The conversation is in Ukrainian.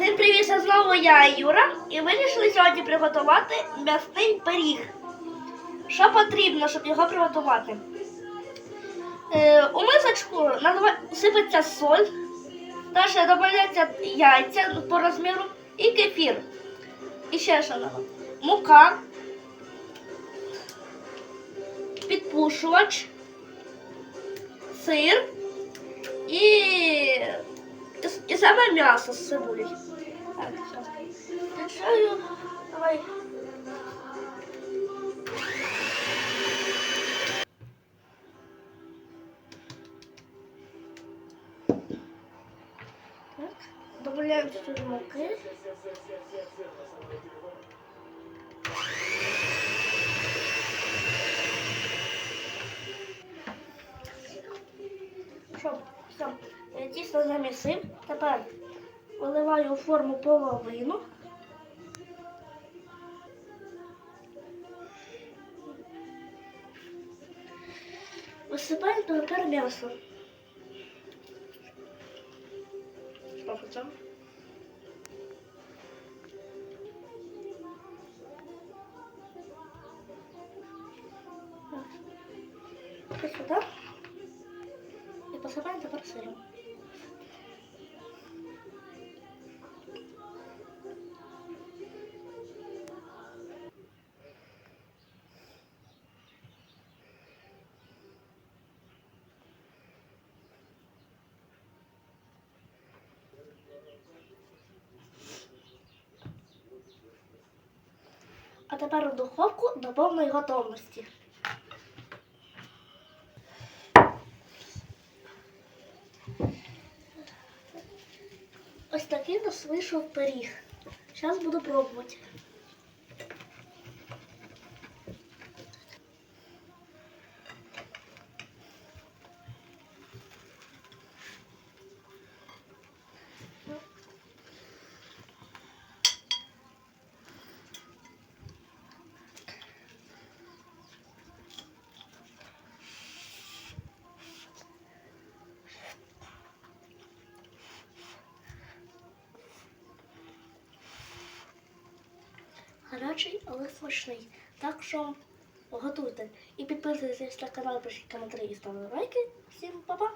Всім привіт, це знову я Юра, і вирішили сьогодні приготувати м'ясний пиріг. Що потрібно, щоб його приготувати? Е, у мисочку сипеться соль, далі додається яйця по розміру і кефір. І ще що? Мука, підпушувач, сир і саме м'ясо з собой. Так. Давай. Так, добавляем чуть-чуть муки. Що, все, тісто замісив. Тепер виливаю у форму половину. Висипаємо тепер м'ясо. Що це? Це сюди. І тепер у духовку до повної готовності. Ось такий нас вийшов пиріг. Зараз буду пробувати. Гарячий, але смачний. Так що готуйте. І підписуйтесь на канал, пишіть коментарі і ставте лайки. Всім па-па!